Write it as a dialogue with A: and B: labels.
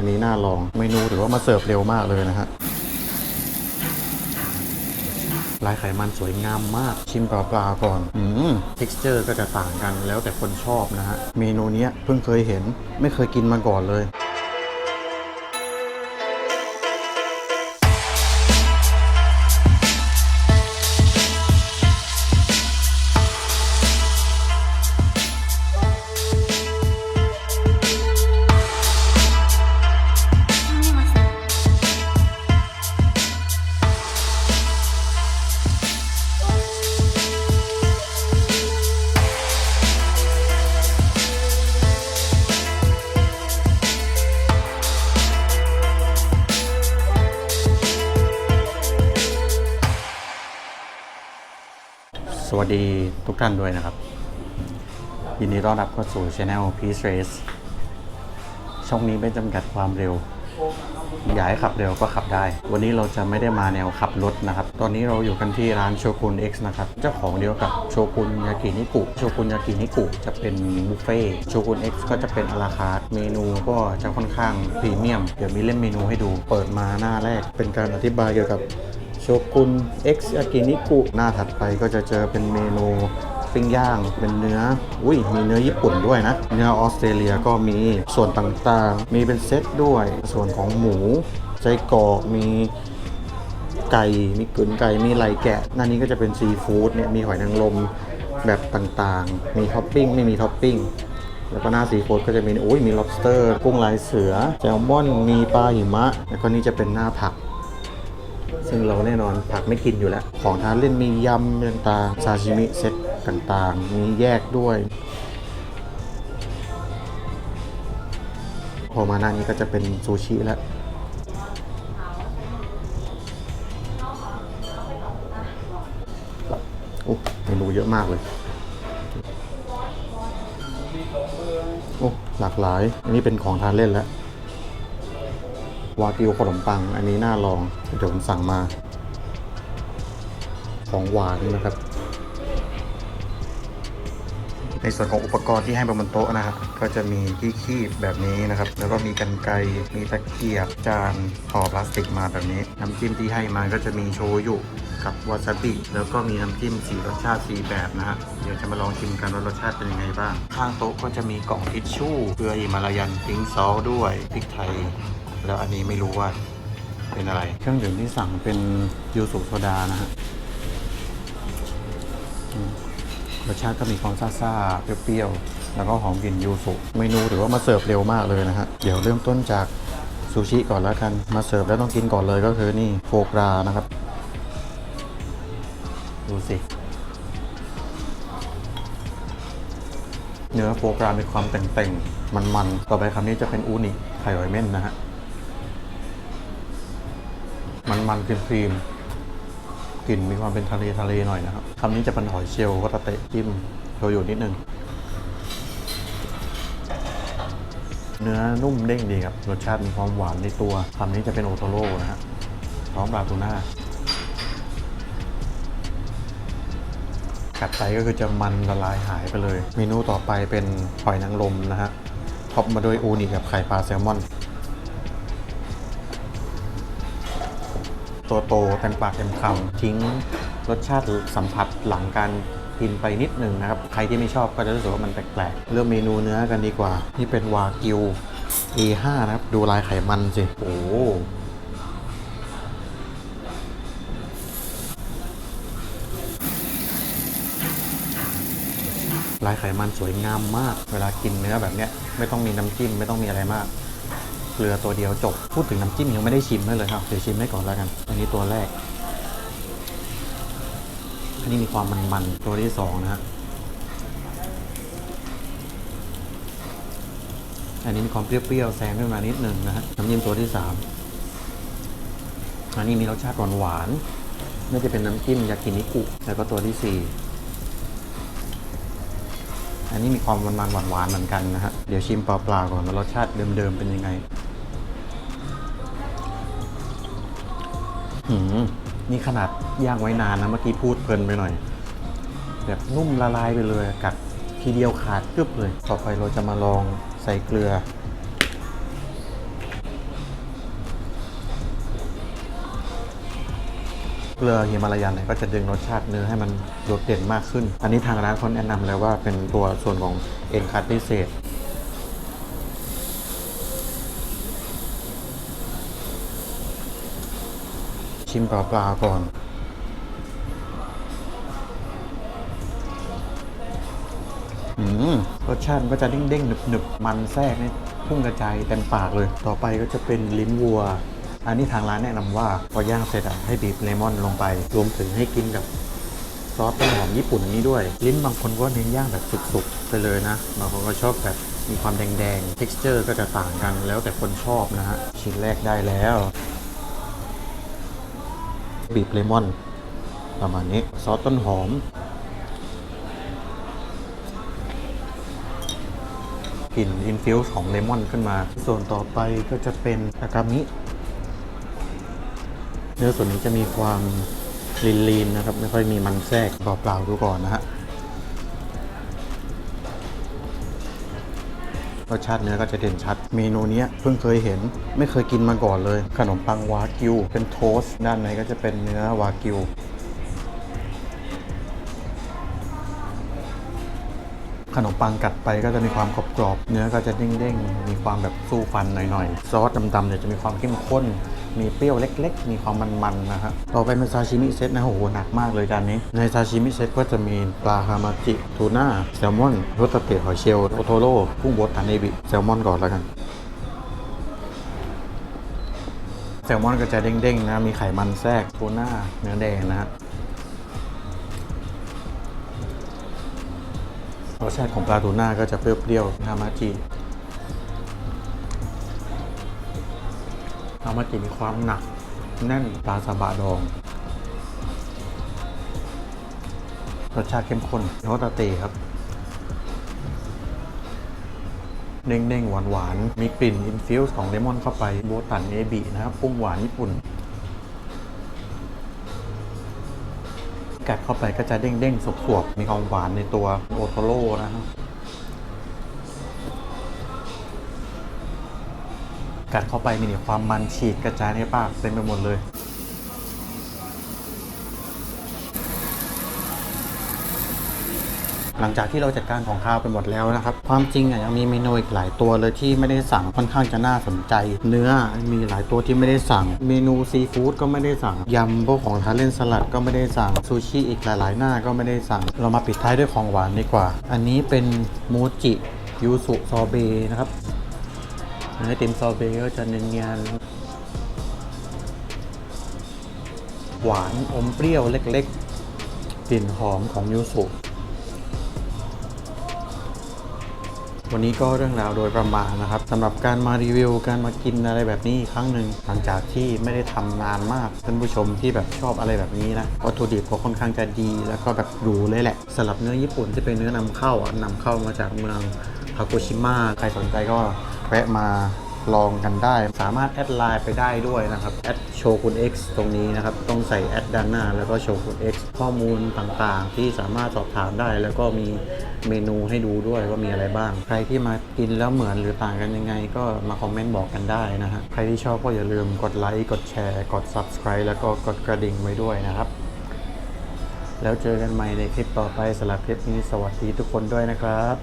A: อันนี้น่าลองเมนูถือว่ามาเสิร์ฟเร็วมากเลยนะฮะลายไขมันสวยงามมาก ชิมเปล่าๆก่อน อืม texture ก็จะต่างกันแล้วแต่คนชอบนะฮะ เมนูนี้เพิ่งเคยเห็นไม่เคยกินมาก่อนเลย วัสดีทุกท่านด้วยนะครับ ยินดีต้อนรับเข้าสู่ช anel Peace Race ช่องนี้ไม่จำกัดความเร็ว อยากให้ขับเร็วก็ขับได้ วันนี้เราจะไม่ได้มาแนวขับรถนะครับ ตอนนี้เราอยู่กันที่ร้านโชกุน X นะครับ เจ้าของเดียวกับโชกุนยากินิกุ โชกุนยากินิกุจะเป็นบุฟเฟ่โชกุน X ก็จะเป็นอลาคาร์ทเมนูก็จะค่อนข้างพรีเมียม เดี๋ยวมีเล่มเมนูให้ดู เปิดมาหน้าแรกเป็นการอธิบายเกี่ยวกับ โชกุน X ยากินิกุหน้าถัดไปก็จะเจอเป็นเมนูปิ้งย่างเป็นเนื้อ อุ้ย มีเนื้อญี่ปุ่นด้วยนะ เนื้อออสเตรเลียก็มีส่วนต่างๆ มีเป็นเซตด้วย ส่วนของหมูไส้กรอกมีไก่ มีกึ่นไก่ มีไหลแกะหน้านี้ก็จะเป็นซีฟู้ดเนี่ย มีหอยนางรมแบบต่างๆ มีท็อปปิ้ง ไม่มีท็อปปิ้ง แล้วก็หน้าซีฟู้ดก็จะมี โอ้ย มี lobster กุ้งลายเสือ แซลมอน มีปลาหิมะ แล้วก็นี่จะเป็นหน้าผัก ซึ่งเราแน่นอนผักไม่กินอยู่แล้ว ของทานเล่นมียำต่างๆซาชิมิเซ็ตต่างๆ มีแยกด้วย พอมาหน้านี้ก็จะเป็นซูชิแล้วโอ้เมนูเยอะมากเลย โอ้หลากหลาย อันนี้เป็นของทานเล่นแล้ว วากิวขนมปัง อันนี้น่าลอง เดี๋ยวผมสั่งมา ของหวานนะครับ ในส่วนของอุปกรณ์ที่ให้มาบนโต๊ะนะครับ ก็จะมีที่คีบแบบนี้นะครับ แล้วก็มีกันไกรมีตะเกียบจานห่อพลาสติกมาแบบนี้ น้ำจิ้มที่ให้มาก็จะมีโชยุกับวาซาบิแล้วก็มีน้ำจิ้มสีรสชาติสีแบบนะฮะ เดี๋ยวจะมาลองชิมกันว่ารสชาติเป็นยังไงบ้าง ข้างโต๊ะก็จะมีกล่องทิชชู่เกลืออิมาลายันพิงซอลด้วยพริกไทย แล้วอันนี้ไม่รู้ว่าเป็นอะไร เครื่องดื่มที่สั่งเป็นยูสุโซดานะฮะรสชาติก็มีความซ่าๆ เปรี้ยวๆ แล้วก็หอมกลิ่นยูสุ เมนูถือว่ามาเสิร์ฟเร็วมากเลยนะฮะ เดี๋ยวเริ่มต้นจากซูชิก่อนแล้วกัน มาเสิร์ฟแล้วต้องกินก่อนเลยก็คือนี่โฟกรานะครับ ดูสิ เนื้อโฟกรามีความเต่งๆ มันๆ ต่อไปคำนี้จะเป็นอูนิไข่หอยเม่นนะฮะ มันมันครีมครีมๆกลิ่นมีความเป็นทะเลทะเลหน่อยนะครับคำนี้จะเป็นหอยเชลล์ก็ตะเตะจิ้มโชยุนิดนึง เนื้อนุ่มเด้งดีครับ รสชาติมีความหวานในตัวคำนี้จะเป็นโอโทโร่นะฮะพร้อมปลาทูน่ากัดไปก็คือจะมันละลายหายไปเลย เมนูต่อไปเป็นหอยนางรมนะฮะท็อปมาด้วยอูนิกับไข่ปลาแซลมอน ตัวโตเต็มปากเต็มคำทิ้งรสชาติสัมผัสหลังการกินไปนิดหนึ่งนะครับ ใครที่ไม่ชอบก็จะรู้สึกว่ามันแปลกๆ เริ่มเมนูเนื้อกันดีกว่า นี่เป็นวากิว A5 นะครับ ดูลายไขมันสิ โอ้ลายไขมันสวยงามมาก เวลากินเนื้อแบบเนี้ยไม่ต้องมีน้ำจิ้มไม่ต้องมีอะไรมาก ลือตัวเดียวจบ พูดถึงน้ำจิ้มยังไม่ได้ชิมเลยครับเดี๋ยวชิมให้ก่อนแล้วกัน อันนี้ตัวแรก อันนี้มีความมันๆ ตัวที่สองนะฮะ อันนี้มีความเปรี้ยวๆแซงขึ้นมานิดนึงนะฮะ น้ำจิ้มตัวที่สามอันนี้มีรสชาติหวานๆน่าจะเป็นน้ำจิ้มยากินิกุ แล้วก็ตัวที่สี่อันนี้มีความมันๆหวานๆเหมือนกันนะฮะ เดี๋ยวชิมเปล่าๆก่อนว่ารสชาติเดิมๆเป็นยังไง นี่ขนาดย่างไว้นานนะเมื่อกี้พูดเพลินไปหน่อย แบบนุ่มละลายไปเลยกัดทีเดียวขาดกึบเลย ต่อไปเราจะมาลองใส่เกลือ เกลือเฮมาลายันเนี่ยก็จะดึงรสชาติเนื้อให้มันโดดเด่นมากขึ้น อันนี้ทางร้านเขาแนะนำเลยว่าเป็นตัวส่วนของเอ็นคัดพิเศษ ชิมปลาปลาๆก่อนอืมรสชาติก็จะเด้งๆหนึบๆ มันแทรกนี่พุ่งกระจายเต็มปากเลย ต่อไปก็จะเป็นลิ้นวัว อันนี้ทางร้านแนะนำว่า พอย่างเสร็จอะให้บีบเลมอนลงไป รวมถึงให้กินกับซอสต้นหอมญี่ปุ่นนี้ด้วย ลิ้นบางคนก็เน้นย่างแบบสุกๆ ไปเลยนะ บางคนก็ชอบแบบมีความแดงๆ texture ก็จะต่างกันแล้วแต่คนชอบนะฮะ ชิ้นแรกได้แล้ว บีบเลมอน ประมาณนี้ซอสต้นหอมกลิ่นอินฟิวส์ของเลมอนขึ้นมา ส่วนต่อไปก็จะเป็นอากามิเนื้อส่วนนี้จะมีความลีนๆนะครับ ไม่ค่อยมีมันแทรกเปล่าๆดูก่อนนะฮะ รสชาติเนื้อก็จะเด่นชัด เมนูนี้เพิ่งเคยเห็นไม่เคยกินมาก่อนเลย ขนมปังวากิว เป็นโทสต์ด้านในก็จะเป็นเนื้อวากิวขนมปังกัดไปก็จะมีความกรอบๆ เนื้อก็จะเด้งๆ มีความแบบสู้ฟันหน่อยๆ ซอสดำๆเนี่ยจะมีความเข้มข้น มีเปรี้ยวเล็ก ๆ มีความมันๆนะฮะต่อไปเป็นซาชิมิเซตนะโอ้โหหนักมากเลยจานนี้ ในซาชิมิเซตก็จะมีปลาฮามาจิทูน่าแซลมอนรสตะเตะหอยเชลล์โอโทโร่กุ้งบดทันเอบิแซลมอนก่อนแล้วกันแซลมอนก็จะเด้งๆนะ มีไขมันแทรกทูน่าเนื้อแดงนะฮะรสชาติของปลาทูน่าก็จะเปรี้ยวๆฮามาจิามาจิมีความหนัก แน่นปลาซาบะดอง รสชาติเข้มข้นโนตาเตครับ เด้งๆ หวานๆ มีกลิ่นอินฟิวส์ของเลมอนเข้าไป โบตันเอบินะครับปุ้งหวานญี่ปุ่น กัดเข้าไปก็จะเด้งๆสวบๆมีความหวานในตัวโอโทโร่นะครับ กัดเข้าไปมีความมันฉีกกระจายในปากเต็มไปหมดเลยหลังจากที่เราจัดการของข้าวไปหมดแล้วนะครับ ความจริงอะยังมีเมนูอีกหลายตัวเลยที่ไม่ได้สั่งค่อนข้างจะน่าสนใจ เนื้อมีหลายตัวที่ไม่ได้สั่ง เมนูซีฟู้ดก็ไม่ได้สั่งยำพวกของทานเล่นสลัดก็ไม่ได้สั่งซูชิอีกหลายๆ หน้าก็ไม่ได้สั่ง เรามาปิดท้ายด้วยของหวานดีกว่า อันนี้เป็นโมจิยูสุซอเบนะครับ เนื้อติมซอเบก็จะเนียนๆหวานอมเปรี้ยวเล็กๆ กลิ่นหอมของยูสุวันนี้ก็เรื่องราวโดยประมาณนะครับสำหรับการมารีวิวการมากินอะไรแบบนี้อีกครั้งหนึ่งหลังจากที่ไม่ได้ทำนานมากท่านผู้ชมที่แบบชอบอะไรแบบนี้นะวัตถุดิบก็ค่อนข้างจะดี แล้วก็แบบหรูเลยแหละสำหรับเนื้อญี่ปุ่นที่เป็นเนื้อนำเข้าอะนำเข้ามาจากเมืองฮากุชิมะใครสนใจก็ แวะมาลองกันได้ สามารถแอดไลน์ไปได้ด้วยนะครับแอดโชคุณ X ตรงนี้นะครับ ต้องใส่แอดด้านหน้า แล้วก็โชคุณ X ข้อมูลต่างๆ ที่สามารถสอบถามได้ แล้วก็มีเมนูให้ดูด้วยว่ามีอะไรบ้าง ใครที่มากินแล้วเหมือนหรือต่างกันยังไง ก็มาคอมเมนต์บอกกันได้นะฮะใครที่ชอบก็อย่าลืมกดไลค์กดแชร์กด Subscribe แล้วก็กดกระดิ่งไว้ด้วยนะครับ แล้วเจอกันใหม่ในคลิปต่อไปสำหรับคลิปนี้สวัสดีทุกคนด้วยนะครับ